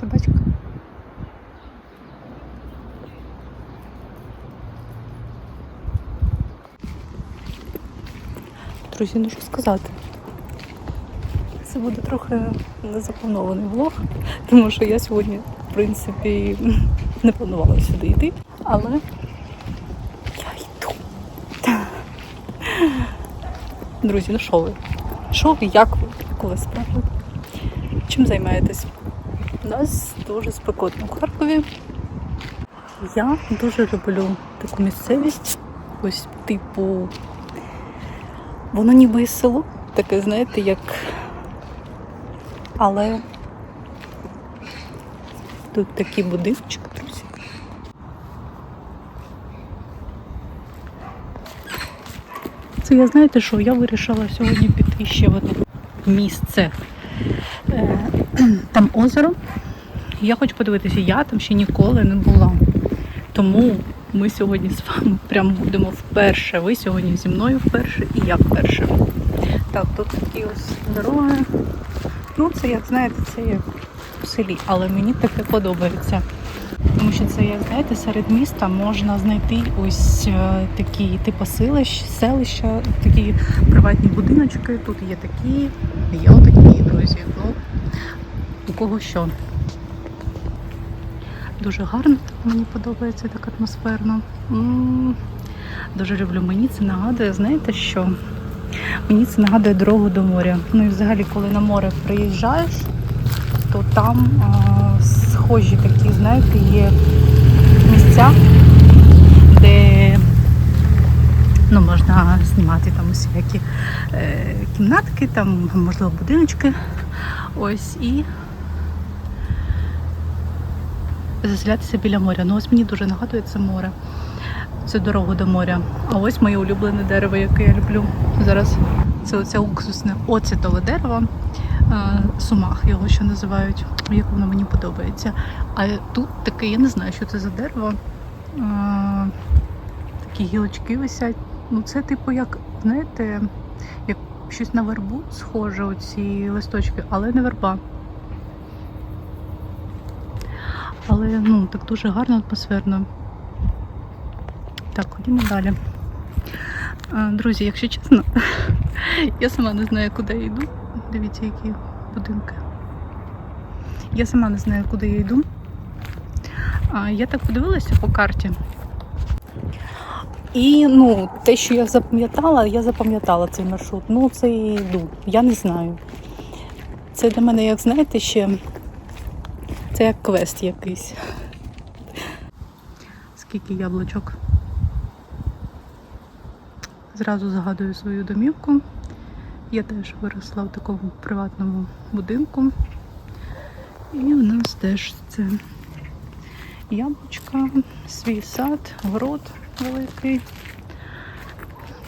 Собачка. Друзі, ну що сказати. Це буде трохи незапланований влог, тому що я сьогодні, в принципі, не планувала сюди йти, але я йду. Друзі, ну що ви? Що ви, як ви? Як у вас справи? Чим займаєтесь? У нас дуже спекотно в Харкові. Я дуже люблю таку місцевість, ось типу, воно ніби і село, таке, знаєте, як. Але тут такі будиночки, друзі. Це я знаєте що? Я вирішила сьогодні піти ще в одне місце. Там озеро. Я хочу подивитися, я там ще ніколи не була. Тому ми сьогодні з вами прям будемо вперше. Ви сьогодні зі мною вперше і я вперше. Так, тут такі ось дороги. Ну, це як знаєте, це як в селі, але мені таке подобається. Тому що це, як знаєте, серед міста можна знайти ось е, такі типу селищ, селища, такі приватні будиночки. Тут є такі, є отакі, кого що. Дуже гарно, мені подобається так атмосферно. Дуже люблю. Мені це нагадує, знаєте що? Мені це нагадує дорогу до моря. Ну і взагалі, коли на море приїжджаєш, то там а, схожі такі, знаєте, є місця, де ну, можна знімати там усілякі е, кімнатки, там, можливо, будиночки. Ось і заселятися біля моря. Ну ось мені дуже нагадує це море. Це дорогу до моря. А ось моє улюблене дерево, яке я люблю. Зараз це оце уксусне оцетове дерево. е, Сумах його ще називають, як воно мені подобається. А тут таке, я не знаю, що це за дерево. Е, Такі гілочки висять. Ну, це типу, як, знаєте, як щось на вербу схоже, оці листочки, але не верба. Але ну, так дуже гарно, атмосферно. Так, ходімо далі. Друзі, якщо чесно, я сама не знаю, куди я йду. Дивіться, які будинки. Я сама не знаю, куди я йду. Я так подивилася по карті. І ну, те, що я запам'ятала, я запам'ятала цей маршрут. Ну, це і йду. Я не знаю. Це для мене, як знаєте, ще це як квест якийсь. Скільки яблучок. Зразу згадую свою домівку. Я теж виросла в такому приватному будинку. І у нас теж це яблучка, свій сад, город великий.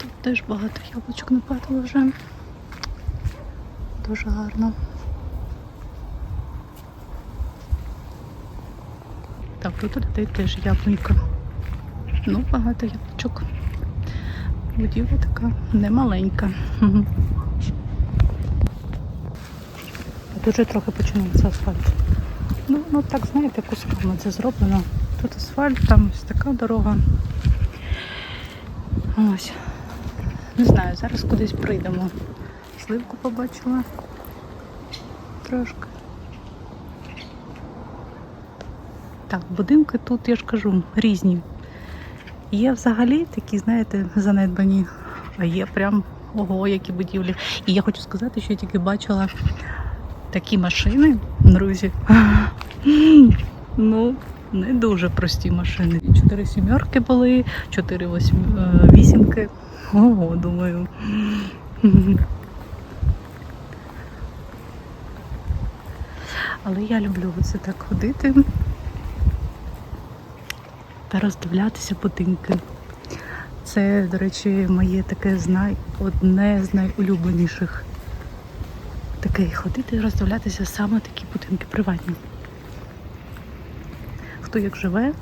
Тут теж багато яблучок нападало вже. Дуже гарно. Тут людей теж яблунька. Ну, багато яблучок. Будівля така немаленька. Вже трохи починається асфальт. Ну, ну так, знаєте, кусками це зроблено. Тут асфальт, там ось така дорога. Ось. Не знаю, зараз кудись прийдемо. Сливку побачила. Трошки. Так, будинки тут, я ж кажу, різні. Є взагалі такі, знаєте, занедбані, а є прям ого, які будівлі. І я хочу сказати, що я тільки бачила такі машини, друзі. Ну, не дуже прості машини. Чотири сімерки були, чотири е, вісімки. Ого, думаю. Але я люблю оце так ходити та роздивлятися будинки. Це, до речі, моє таке з най... одне з найулюбленіших. Таке ходити і роздивлятися саме такі будинки приватні. Хто як живе,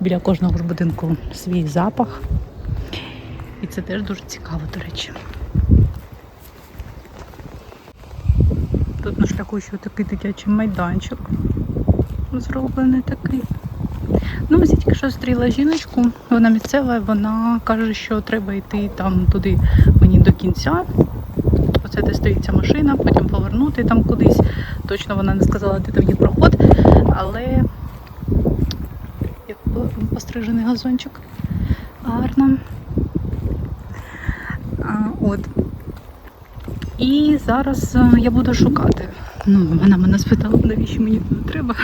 біля кожного ж будинку свій запах. І це теж дуже цікаво, до речі. Тут на шляху ще такий дитячий майданчик. Зроблений такий. Ну, ось тільки що зустріла жіночку, вона місцева, вона каже, що треба йти там туди мені до кінця. Оце де стоїть ця машина, потім повернути там кудись. Точно вона не сказала, де там є проход, але як пострижений газончик. Гарно. А, от. І зараз е, я буду шукати. Ну, вона мене спитала, навіщо мені тут треба.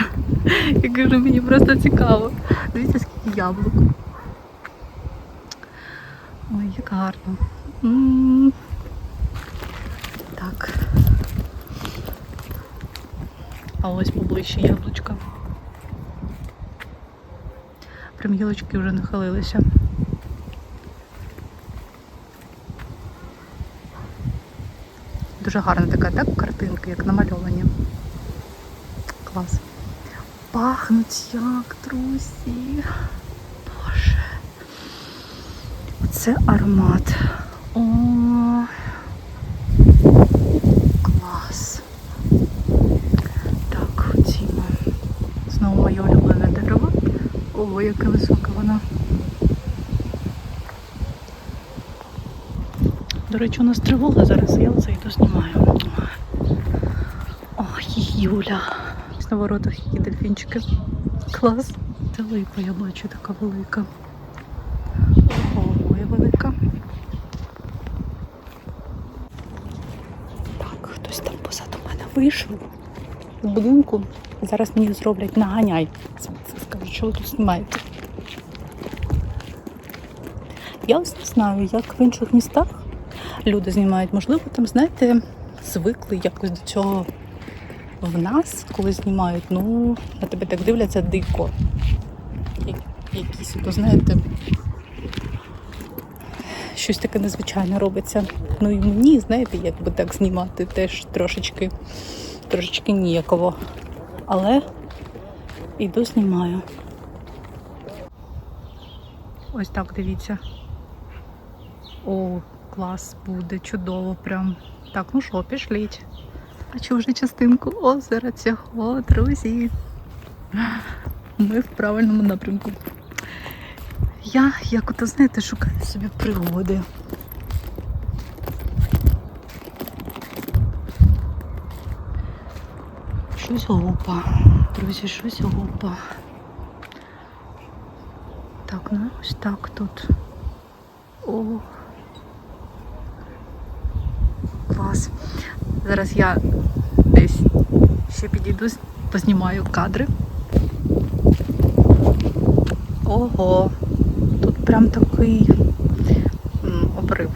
Я кажу, мені просто цікаво. Дивіться, скільки яблук. Ой, як гарно. Так. А ось поближче яблучка. Прям гілочки вже нахилилися. Дуже гарна така, так, картинка, як намальовані. Клас. Пахнуть як, друзі. Боже. Оце аромат. О. Клас. Так, ходімо. Знову моє улюблене дерево. Ого, яке високе воно. До речі, у нас тривога зараз, я оце йду знімаю. Ой, Юля. На воротах які дельфінчики. Клас. Це липа, я бачу, така велика. Я велика. Так, хтось там позаду мене вийшов з будинку. Зараз мені зроблять наганяй. Це скажуть, що тут знімаєте. Я ось не знаю, як в інших містах люди знімають. Можливо, там, знаєте, звикли якось до цього в нас, коли знімають, ну, на тебе так дивляться дико. Якісь, то знаєте, щось таке незвичайне робиться. Ну і мені, знаєте, якби так знімати теж трошечки, трошечки ніяково. Але іду знімаю. Ось так дивіться. О, клас буде, чудово прям. Так, ну що, пішліть. Бачу вже частинку озера цього, друзі. Ми в правильному напрямку. Я, як ото, знаєте, шукаю собі пригоди. Щось гупа. Друзі, щось гупа. Так, ну ось так тут. О. Клас. Зараз я десь ще підійду, познімаю кадри. Ого, тут прям такий обрив.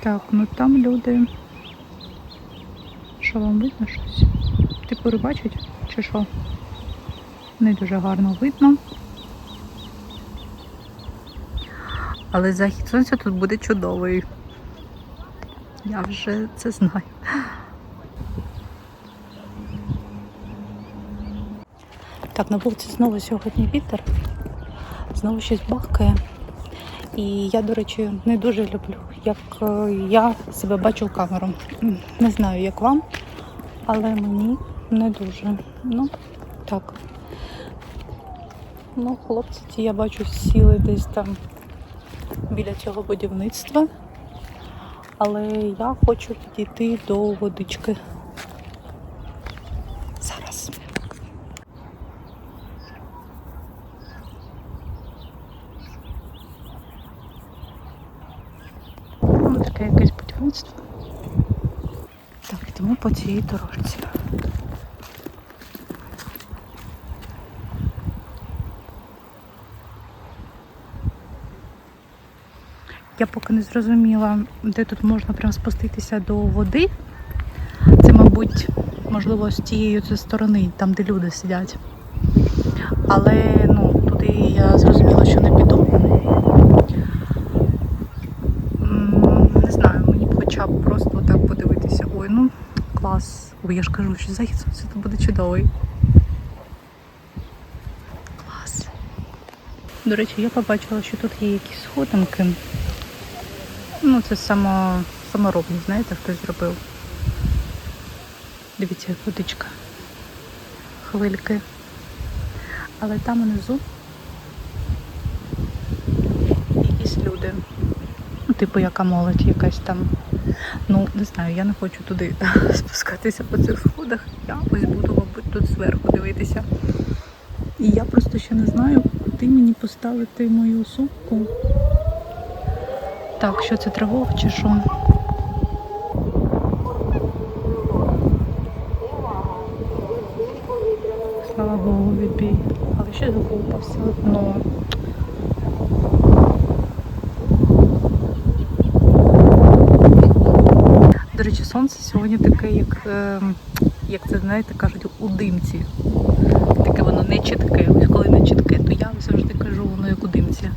Так, ну там люди. Що вам видно щось? Типу рибачать чи що? Не дуже гарно видно. Але захід сонця тут буде чудовий. Я вже це знаю. Так, на вулиці знову сьогодні вітер, знову щось бахкає. І я, до речі, не дуже люблю, як е, я себе бачу в камеру. Не знаю, як вам, але мені не дуже. Ну, так. Ну, хлопці ті, я бачу, сіли десь там біля цього будівництва. Але я хочу підійти до водички. Зараз. Таке якесь будівництво. Так, йдемо по цій дорожці. Я поки не зрозуміла, де тут можна прям спуститися до води. Це, мабуть, можливо, з тієї сторони, там, де люди сидять. Але ну, туди я зрозуміла, що не піду. Не знаю, мені б хоча б просто так подивитися. Ой, ну клас. Ой, я ж кажу, що захід сонця буде чудовий. Клас. До речі, я побачила, що тут є якісь сходинки. Ну, це само, саморобні, знаєте, хтось зробив. Дивіться, як водичка. Хвильки. Але там внизу якісь люди. Ну, типу, яка молодь якась там. Ну, не знаю, я не хочу туди спускатися по цих сходах. Я ось буду, мабуть, тут зверху дивитися. І я просто ще не знаю, куди мені поставити мою сумку. Так, що це тривога чи що? Слава Богу, відбій. Але ще глупо все одно. До речі, сонце сьогодні таке, як, е, як це знаєте, кажуть, у димці. Таке воно не чітке. Ось коли не чітке, то я завжди кажу, воно як у димці.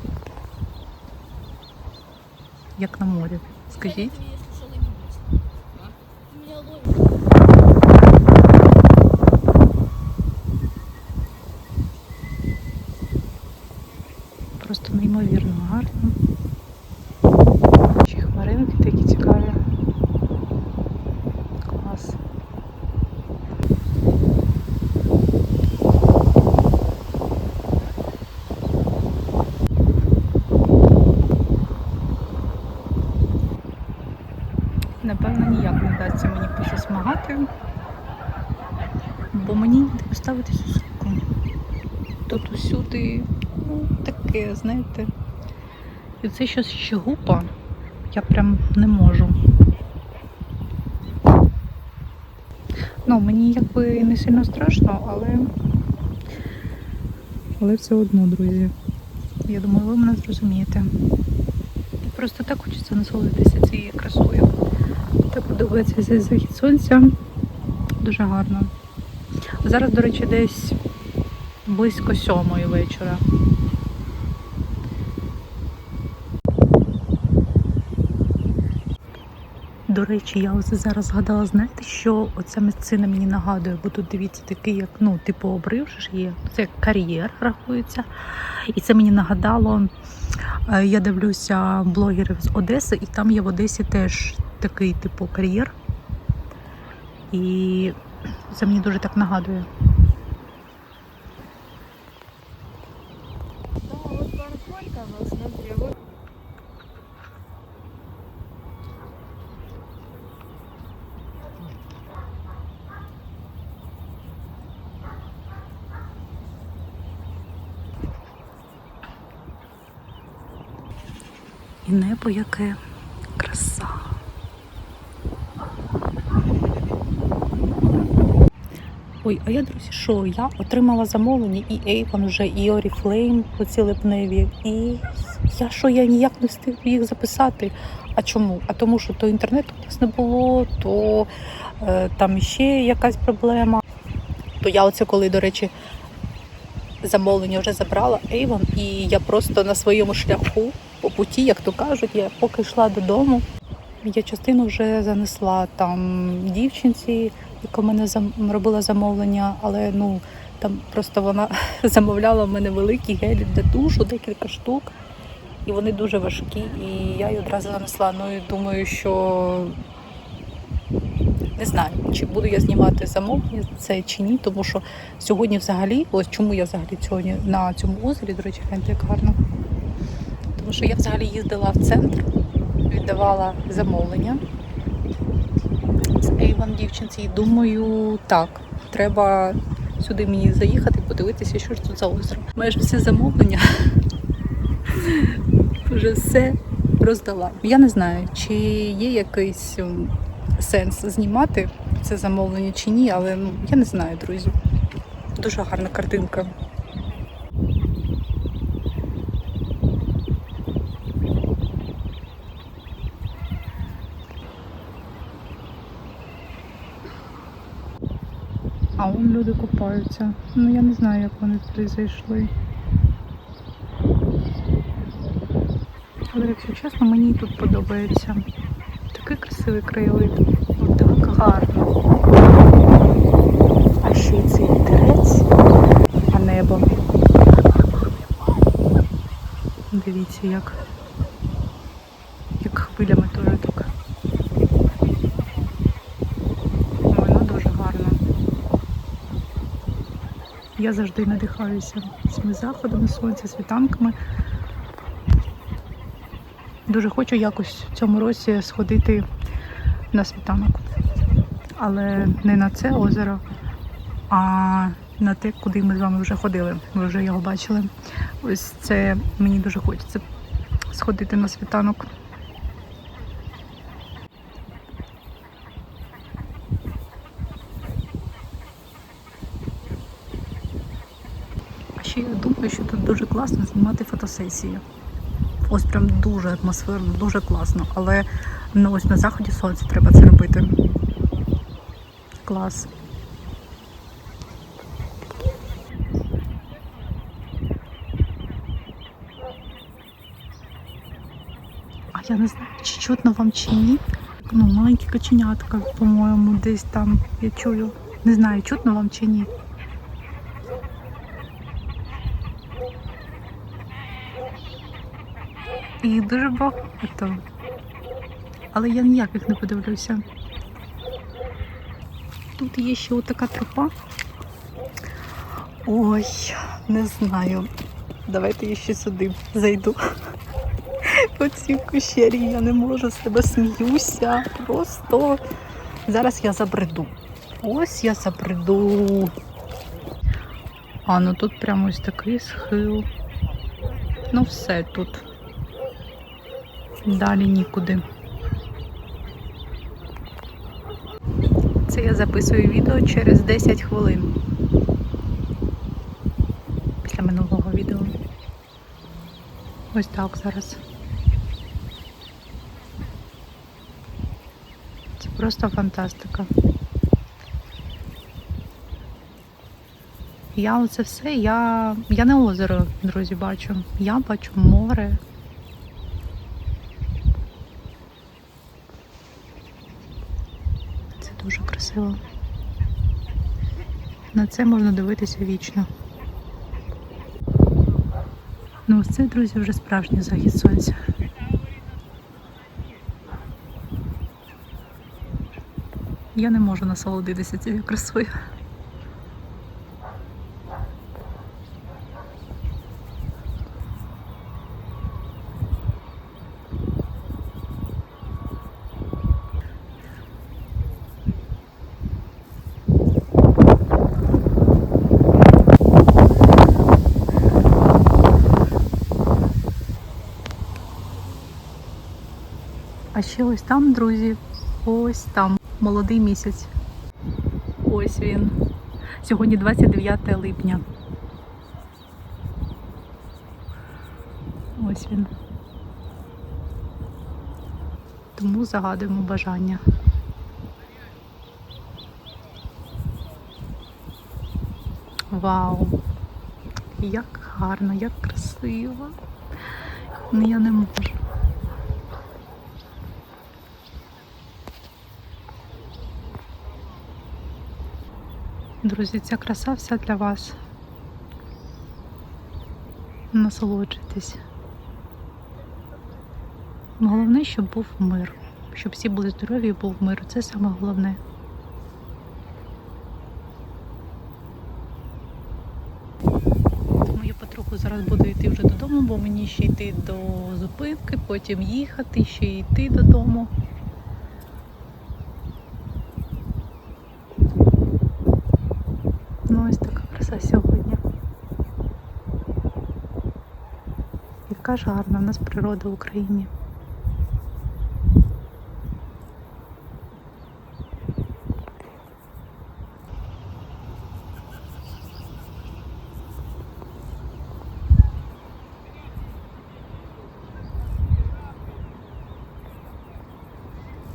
Як на морі. Скажіть. Просто неймовірно гарно. Ще хмаринки такі цікаві. Клас. Напевно, ніяк не вдасться мені посмагати, бо мені не поставити цю сумку. Тут усюди ну, знаєте. І це щось ще гупа. Я прям не можу. Ну, мені якби не сильно страшно, але. Але все одно, друзі. Я думаю, ви мене зрозумієте. Просто так хочеться насолодитися цією красою. Так подобається цей захід сонця. Дуже гарно. Зараз, до речі, десь близько сьомої вечора. До речі, я ось зараз згадала, знаєте, що оця місцина мені нагадує, бо тут дивіться такий, як ну, типу обрив є. Це кар'єр рахується. І це мені нагадало, е, я дивлюся блогерів з Одеси, і там є в Одесі теж такий типу кар'єр. І це мені дуже так нагадує. Небо яке краса. Ой, а я, друзі, що я отримала замовлення і Avon вже, і Oriflame оці липневі. І я що, я ніяк не встиг їх записати. А чому? А тому, що то інтернету у нас не було, то е, там ще якась проблема. То я оце коли, до речі, замовлення вже забрала Avon, і я просто на своєму шляху по путі, як то кажуть, я поки йшла додому, я частину вже занесла там дівчинці, яка мене зам- робила замовлення, але ну там просто вона замовляла в мене великі гелі для душу, декілька штук. І вони дуже важкі, і я її одразу занесла. Ну і думаю, що не знаю, чи буду я знімати замовлення це чи ні, тому що сьогодні взагалі, ось чому я взагалі сьогодні на цьому озері, до речі, гляньте, як гарно. Тому що я взагалі їздила в центр, віддавала замовлення з Avon дівчинці. І думаю, так, треба сюди мені заїхати, подивитися, що ж тут за озеро. Майже все замовлення. Вже все роздала. Я не знаю, чи є якийсь сенс знімати це замовлення чи ні, але ну я не знаю, друзі. Дуже гарна картинка. А вон люди купаються. Ну я не знаю, як вони туди зайшли. Але якщо чесно, мені тут подобається. Такий красивий краєвид. От так гарно. А ще й цей вітерець, а небо. Дивіться, як, хвилями теж так. Ой, ну дуже гарно. Я завжди надихаюся цими заходами сонця, світанками. Дуже хочу якось в цьому році сходити на світанок. Але не на це озеро, а на те, куди ми з вами вже ходили. Ви вже його бачили. Ось це мені дуже хочеться сходити на світанок. Ще я думаю, що тут дуже класно знімати фотосесії. Ось прям дуже атмосферно, дуже класно. Але ну, ось на заході сонця треба це робити. Клас. А я не знаю, чи чутно вам чи ні. Ну, маленькі каченятка, по-моєму, десь там я чую. Не знаю, чутно вам чи ні. І дуже багато. Але я ніяких не подивлюся. Тут є ще отака тропа. Ой, не знаю. Давайте я ще сюди зайду. По цій кущері я не можу з себе сміюся. Просто зараз я забреду. Ось я забреду. А, ну тут прямо ось такий схил. Ну все тут. Далі нікуди. Це я записую відео через 10 хвилин. Після минулого відео. Ось так зараз. Це просто фантастика. Я оце все, я, я не озеро, друзі, бачу. Я бачу море. Це дуже красиво. На це можна дивитися вічно. Ну, ось це, друзі, вже справжній захід сонця. Я не можу насолодитися цією красою. Ще ось там, друзі, ось там молодий місяць. Ось він. Сьогодні 29 липня. Ось він. Тому загадуємо бажання. Вау! Як гарно, як красиво. Ну, я не можу. Друзі, ця краса вся для вас. Насолоджуйтесь. Головне, щоб був мир. Щоб всі були здорові і був мир. Це саме головне. Тому я потроху зараз буду йти вже додому, бо мені ще йти до зупинки, потім їхати, ще йти додому. Ну, ось така краса сьогодні. Яка ж гарна в нас природа в Україні.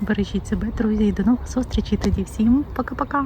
Бережіть себе, друзі, і до нових зустрічей тоді. Всім пока-пока!